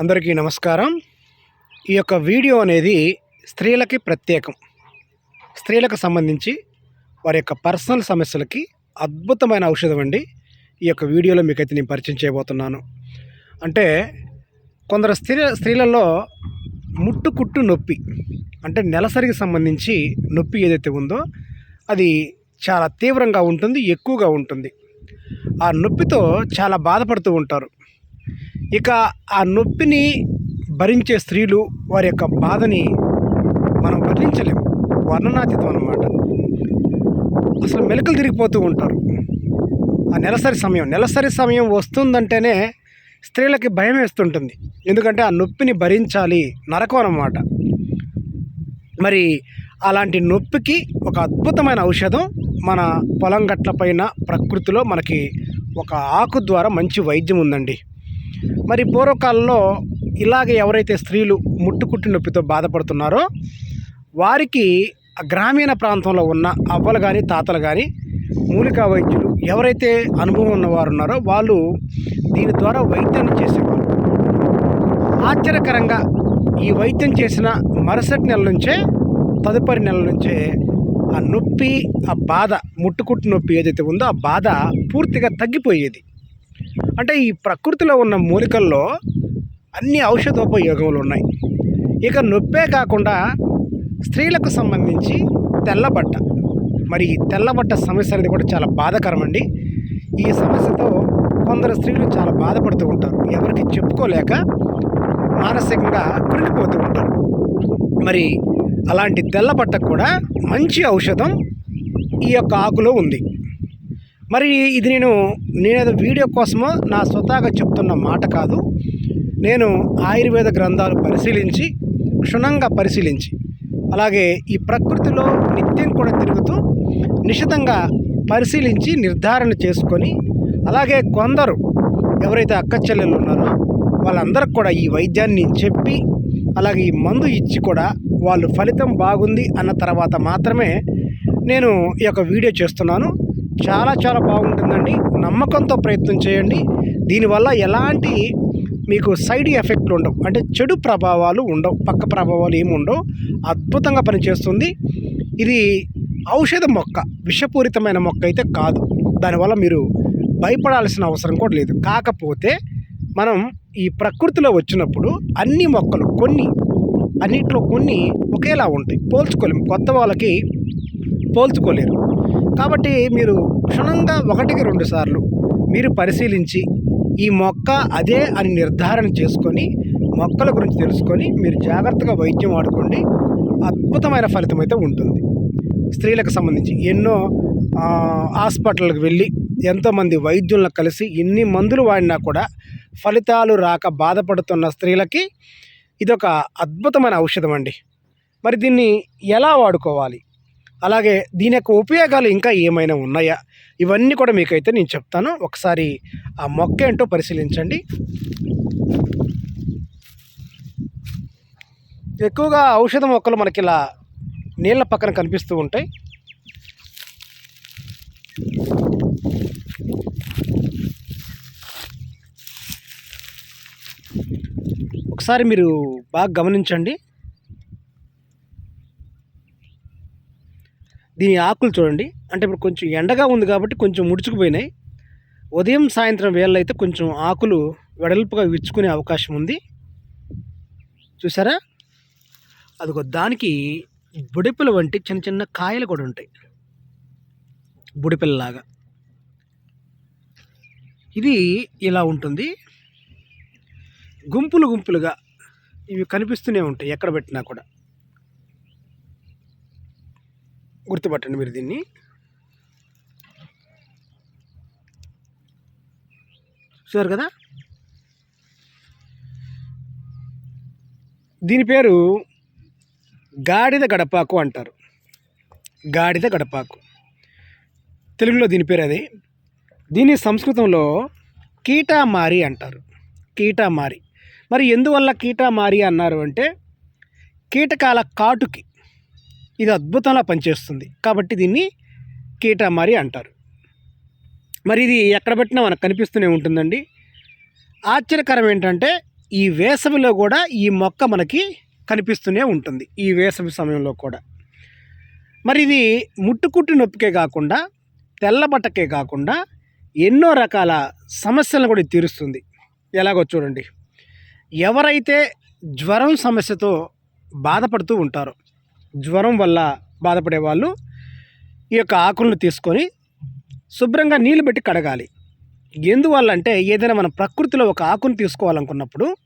అందరికీ నమస్కారం. ఈ యొక్క వీడియో అనేది స్త్రీలకి ప్రత్యేకం. స్త్రీలకు సంబంధించి వారి యొక్క పర్సనల్ సమస్యలకి అద్భుతమైన ఔషధం అండి ఈ యొక్క వీడియోలో మీకైతే నేను పరిచయం చేయబోతున్నాను. అంటే కొందరు స్త్రీ స్త్రీలలో ముట్టుకుట్టు నొప్పి అంటే నెలసరికి సంబంధించి నొప్పి ఏదైతే ఉందో అది చాలా తీవ్రంగా ఉంటుంది ఎక్కువగా ఉంటుంది. ఆ నొప్పితో చాలా బాధపడుతూ ఉంటారు. ఇక ఆ నొప్పిని భరించే స్త్రీలు వారి యొక్క బాధని మనం వర్ణించలేము. వర్ణనాతీతం అన్నమాట. అసలు మెలకలు తిరిగిపోతూ ఉంటారు. ఆ నెలసరి సమయం నెలసరి సమయం వస్తుందంటేనే స్త్రీలకి భయం వేస్తుంటుంది. ఎందుకంటే ఆ నొప్పిని భరించాలి నరకం అన్నమాట. మరి అలాంటి నొప్పికి ఒక అద్భుతమైన ఔషధం మన పొలం గట్ల పైన ప్రకృతిలో మనకి ఒక ఆకు ద్వారా మంచి వైద్యం ఉందండి. మరి పూర్వకాలంలో ఇలాగ ఎవరైతే స్త్రీలు ముట్టుకుట్టి నొప్పితో బాధపడుతున్నారో వారికి ఆ గ్రామీణ ప్రాంతంలో ఉన్న అవ్వలు కానీ తాతలు కానీ మూలికా వైద్యులు ఎవరైతే అనుభవం ఉన్నవారు ఉన్నారో వాళ్ళు దీని ద్వారా వైద్యాన్ని చేసేవారు. ఆశ్చర్యకరంగా ఈ వైద్యం చేసిన మరుసటి నెల నుంచే తదుపరి నెల నుంచే ఆ నొప్పి ఆ బాధ ముట్టుకుట్టు నొప్పి ఏదైతే ఉందో ఆ బాధ పూర్తిగా తగ్గిపోయేది. అంటే ఈ ప్రకృతిలో ఉన్న మూలికల్లో అన్ని ఔషధోపయోగములు ఉన్నాయి ఇక నొప్పే కాకుండా స్త్రీలకు సంబంధించి తెల్లబట్ట మరి ఈ తెల్లబట్ట సమస్య అనేది కూడా చాలా బాధాకరం అండి ఈ సమస్యతో కొందరు స్త్రీలు చాలా బాధపడుతూ ఉంటారు. ఎవరికి చెప్పుకోలేక మానసికంగా కృంగిపోతూ ఉంటారు. మరి అలాంటి తెల్లబట్ట కూడా మంచి ఔషధం ఈ యొక్క ఆకులో ఉంది. మరి ఇది నేను నేనేదో వీడియో కోసమో నా స్వతహాగా చెప్తున్న మాట కాదు. నేను ఆయుర్వేద గ్రంథాలు పరిశీలించి క్షుణ్ణంగా పరిశీలించి అలాగే ఈ ప్రకృతిలో నిత్యం కూడా తిరుగుతూ నిశితంగా పరిశీలించి నిర్ధారణ చేసుకొని అలాగే కొందరు ఎవరైతే అక్క చెల్లెలు ఉన్నారో వాళ్ళందరికి కూడా ఈ వైద్యాన్ని చెప్పి అలాగే ఈ మందు ఇచ్చి కూడా వాళ్ళు ఫలితం బాగుంది అన్న తర్వాత మాత్రమే నేను ఈ యొక్క వీడియో చేస్తున్నాను. చాలా చాలా బాగుంటుందండి. నమ్మకంతో ప్రయత్నం చేయండి. దీనివల్ల ఎలాంటి మీకు సైడ్ ఎఫెక్ట్లు ఉండవు. అంటే చెడు ప్రభావాలు ఉండవు. పక్క ప్రభావాలు ఏమి ఉండవు. అద్భుతంగా పనిచేస్తుంది. ఇది ఔషధ మొక్క విషపూరితమైన మొక్క అయితే కాదు. దానివల్ల మీరు భయపడాల్సిన అవసరం కూడా లేదు. కాకపోతే మనం ఈ ప్రకృతిలో వచ్చినప్పుడు అన్ని మొక్కలు కొన్ని అన్నిట్లో కొన్ని ఒకేలా ఉంటాయి. పోల్చుకోలేము. కొత్త వాళ్ళకి పోల్చుకోలేరు. కాబట్టి మీరు క్షుణ్ణంగా ఒకటికి రెండు సార్లు మీరు పరిశీలించి ఈ మొక్క అదే అని నిర్ధారణ చేసుకొని మొక్కల గురించి తెలుసుకొని మీరు జాగ్రత్తగా వైద్యం వాడుకోండి. అద్భుతమైన ఫలితం అయితే ఉంటుంది. స్త్రీలకు సంబంధించి ఎన్నో హాస్పిటల్కి వెళ్ళి ఎంతోమంది వైద్యులను కలిసి ఎన్ని మందులు వాడినా కూడా ఫలితాలు రాక బాధపడుతున్న స్త్రీలకి ఇదొక అద్భుతమైన ఔషధం అండి. మరి దీన్ని ఎలా వాడుకోవాలి? అలాగే దీని యొక్క ఉపయోగాలు ఇంకా ఏమైనా ఉన్నాయా? ఇవన్నీ కూడా మీకైతే నేను చెప్తాను. ఒకసారి ఆ మొక్క ఏంటో పరిశీలించండి. ఎక్కువగా ఔషధ మొక్కలు మనకి ఇలా నీళ్ళ పక్కన కనిపిస్తూ ఉంటాయి. ఒకసారి మీరు బాగా గమనించండి. దీని ఆకులు చూడండి. అంటే ఇప్పుడు కొంచెం ఎండగా ఉంది కాబట్టి కొంచెం ముడుచుకుపోయినాయి. ఉదయం సాయంత్రం వేళ అయితే కొంచెం ఆకులు వెడల్పుగా విచ్చుకునే అవకాశం ఉంది. చూసారా? అదిగో దానికి బుడిపిల వంటి చిన్న చిన్న కాయలు కూడా ఉంటాయి. బుడిపిల్లలాగా. ఇది ఇలా ఉంటుంది. గుంపులు గుంపులుగా ఇవి కనిపిస్తూనే ఉంటాయి ఎక్కడ పెట్టినా కూడా. గుర్తుపట్టండి మీరు దీన్ని. చూసారు కదా? దీని పేరు గాడిద గడపాకు అంటారు. గాడిద గడపాకు. తెలుగులో దీని పేరు అది. దీన్ని సంస్కృతంలో కీటామారి అంటారు. కీటామారి. మరి ఎందువల్ల కీటామారి అన్నారు అంటే కీటకాల కాటుకి. ఇది అద్భుతంగా పనిచేస్తుంది. కాబట్టి దీన్ని కీటామారి అంటారు. మరి ఇది ఎక్కడ పెట్టినా మనకు కనిపిస్తూనే ఉంటుందండి. ఆశ్చర్యకరం ఏంటంటే ఈ వేసవిలో కూడా ఈ మొక్క మనకి కనిపిస్తూనే ఉంటుంది. ఈ వేసవి సమయంలో కూడా. మరి ఇది ముట్టుకుట్టు నొప్పికే కాకుండా తెల్లబట్టకే కాకుండా ఎన్నో రకాల సమస్యలను కూడా తీరుస్తుంది. ఎలాగో చూడండి. ఎవరైతే జ్వరం సమస్యతో బాధపడుతూ ఉంటారో జ్వరం వల్ల బాధపడే వాళ్ళు ఈ యొక్క ఆకులను తీసుకొని శుభ్రంగా నీళ్ళు పెట్టి కడగాలి. ఎందువల్ల అంటే ఏదైనా మనం ప్రకృతిలో ఒక ఆకును తీసుకోవాలనుకున్నప్పుడు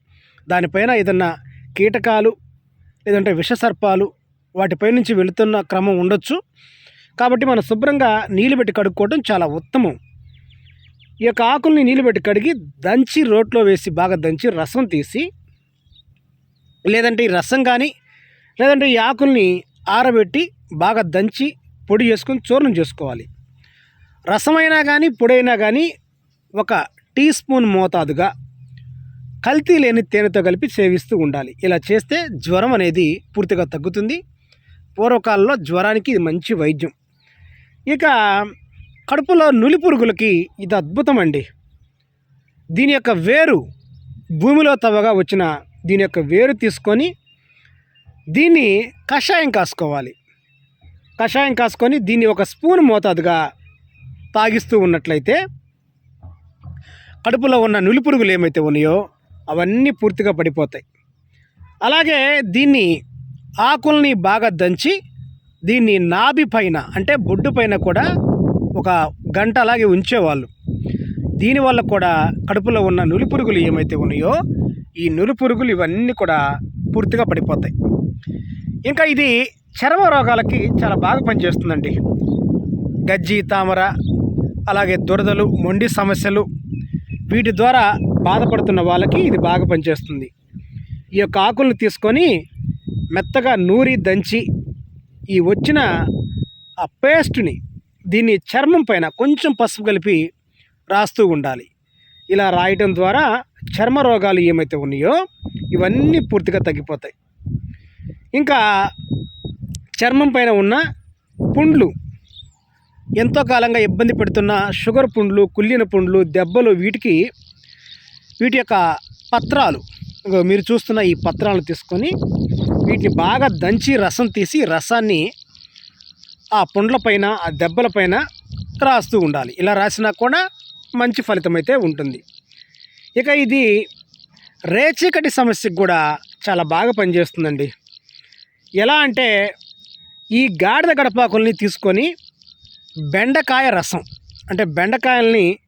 దానిపైన ఏదైనా కీటకాలు లేదంటే విషసర్పాలు వాటిపై నుంచి వెళుతున్న క్రమం ఉండొచ్చు. కాబట్టి మనం శుభ్రంగా నీళ్ళు పెట్టి కడుక్కోవడం చాలా ఉత్తమం. ఈ యొక్క ఆకుల్ని నీళ్ళు పెట్టి కడిగి దంచి రోట్లో వేసి బాగా దంచి రసం తీసి లేదంటే ఈ రసం కానీ లేదంటే ఈ ఆకుల్ని ఆరబెట్టి బాగా దంచి పొడి చేసుకొని చూర్ణం చేసుకోవాలి. రసమైనా కానీ పొడైనా కానీ ఒక టీ స్పూన్ మోతాదుగా కల్తీ లేని తేనెతో కలిపి సేవిస్తూ ఉండాలి. ఇలా చేస్తే జ్వరం అనేది పూర్తిగా తగ్గుతుంది. పూర్వకాలంలో జ్వరానికి ఇది మంచి వైద్యం. ఇక కడుపులో నులి పురుగులకి ఇది అద్భుతం అండి. దీని యొక్క వేరు భూమిలో తవ్వగా వచ్చిన దీని యొక్క వేరు తీసుకొని దీన్ని కషాయం కాసుకోవాలి. కషాయం కాసుకొని దీన్ని ఒక స్పూన్ మోతాదుగా తాగిస్తూ ఉన్నట్లయితే కడుపులో ఉన్న నులిపురుగులు ఏమైతే ఉన్నాయో అవన్నీ పూర్తిగా పడిపోతాయి. అలాగే దీన్ని ఆకుల్ని బాగా దంచి దీన్ని నాభి పైన అంటే బొడ్డు పైన కూడా ఒక గంట అలాగే ఉంచేవాళ్ళు. దీనివల్ల కూడా కడుపులో ఉన్న నులి పురుగులు ఏమైతే ఉన్నాయో ఈ నులిపురుగులు ఇవన్నీ కూడా పూర్తిగా పడిపోతాయి. ఇంకా ఇది చర్మ రోగాలకి చాలా బాగా పనిచేస్తుందండి. గజ్జి తామర అలాగే దురదలు మొండి సమస్యలు వీటి ద్వారా బాధపడుతున్న వాళ్ళకి ఇది బాగా పనిచేస్తుంది. ఈ యొక్క ఆకులను తీసుకొని మెత్తగా నూరి దంచి ఈ వచ్చిన ఆ పేస్ట్ని దీన్ని చర్మం పైన కొంచెం పసుపు కలిపి రాస్తూ ఉండాలి. ఇలా రాయటం ద్వారా చర్మ రోగాలు ఏమైతే ఉన్నాయో ఇవన్నీ పూర్తిగా తగ్గిపోతాయి. ఇంకా చర్మం పైన ఉన్న పుండ్లు. ఎంతో కాలంగా ఇబ్బంది పెడుతున్న షుగర్ పుండ్లు కుళ్ళిన పుండ్లు దెబ్బలు వీటికి వీటి యొక్క పత్రాలు. మీరు చూస్తున్న ఈ పత్రాలను తీసుకొని వీటిని బాగా దంచి రసం తీసి రసాన్ని ఆ పుండ్ల పైన ఆ దెబ్బల పైన రాస్తూ ఉండాలి. ఇలా రాసినా కూడా మంచి ఫలితం అయితే ఉంటుంది. ఇక ఇది రేచీకటి సమస్యకు కూడా చాలా బాగా పనిచేస్తుందండి. ఎలా అంటే ఈ గాడిద గడపాకుల్ని తీసుకొని బెండకాయ రసం అంటే బెండకాయల్ని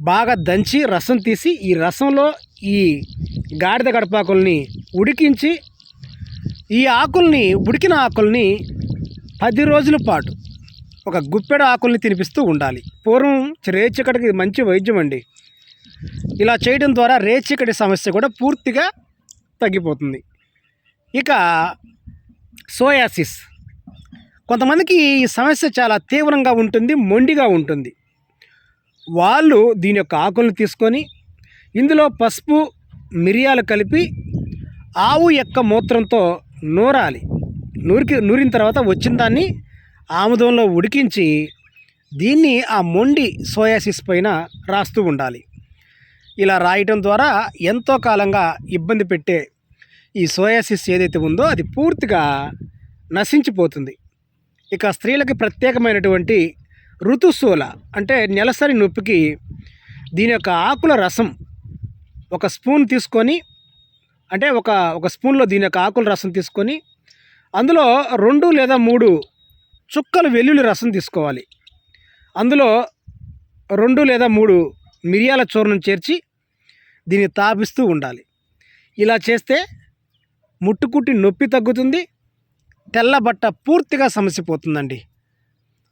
బాగా దంచి రసం తీసి ఈ రసంలో ఈ గాడిద గడపాకుల్ని ఉడికించి ఈ ఆకుల్ని ఉడికిన ఆకుల్ని పది రోజుల పాటు ఒక గుప్పెడ ఆకుల్ని తినిపిస్తూ ఉండాలి. పూర్వం రేచకటికి మంచి వైద్యం అండి. ఇలా చేయడం ద్వారా రేచికటి సమస్య కూడా పూర్తిగా తగ్గిపోతుంది. ఇక సోయాసిస్. కొంతమందికి ఈ సమస్య చాలా తీవ్రంగా ఉంటుంది మొండిగా ఉంటుంది. వాళ్ళు దీని యొక్క ఆకులను తీసుకొని ఇందులో పసుపు మిరియాలు కలిపి ఆవు యొక్క మూత్రంతో నూరాలి. నూరికి నూరిన తర్వాత వచ్చిన దాన్ని ఆముదంలో ఉడికించి దీన్ని ఆ మొండి సోయాసిస్ పైన రాస్తూ ఉండాలి. ఇలా రాయటం ద్వారా ఎంతో కాలంగా ఇబ్బంది పెట్టే ఈ సోయాసిస్ ఏదైతే ఉందో అది పూర్తిగా నశించిపోతుంది. ఇక స్త్రీలకి ప్రత్యేకమైనటువంటి ఋతుశూల అంటే నెలసరి నొప్పికి దీని యొక్క ఆకుల రసం ఒక స్పూన్ తీసుకొని అంటే ఒక ఒక స్పూన్లో దీని యొక్క ఆకుల రసం తీసుకొని అందులో రెండు లేదా మూడు చుక్కలు వెల్లుల్లి రసం తీసుకోవాలి. అందులో రెండు లేదా మూడు మిరియాల చూర్ణం చేర్చి దీన్ని తాపిస్తూ ఉండాలి. ఇలా చేస్తే ముట్టుకుట్టి నొప్పి తగ్గుతుంది తెల్ల బట్ట పూర్తిగా సమస్య పోతుందండి.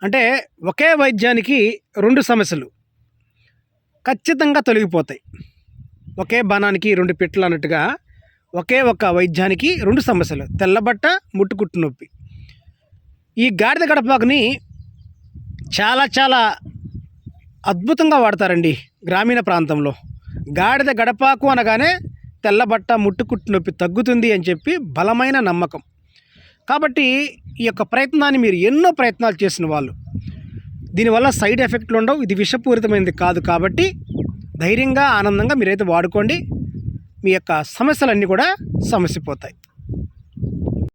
అంటే ఒకే వైద్యానికి రెండు సమస్యలు ఖచ్చితంగా తొలగిపోతాయి. ఒకే బాణానికి రెండు పిట్టలు అన్నట్టుగా ఒకే ఒక వైద్యానికి రెండు సమస్యలు తెల్లబట్ట ముట్టుకుట్టు నొప్పి. ఈ గాడిద గడపాకుని చాలా చాలా అద్భుతంగా వాడతారండి గ్రామీణ ప్రాంతంలో. గాడిద గడపాకు అనగానే తెల్లబట్ట ముట్టుకుట్టు నొప్పి తగ్గుతుంది అని చెప్పి బలమైన నమ్మకం. కాబట్టి ఈ యొక్క ప్రయత్నాన్ని మీరు ఎన్నో ప్రయత్నాలు చేసిన వాళ్ళు. దీనివల్ల సైడ్ ఎఫెక్ట్లు ఉండవు ఇది విషపూరితమైనది కాదు కాబట్టి ధైర్యంగా ఆనందంగా మీరైతే వాడుకోండి. మీ యొక్క సమస్యలన్నీ కూడా సమస్యపోతాయి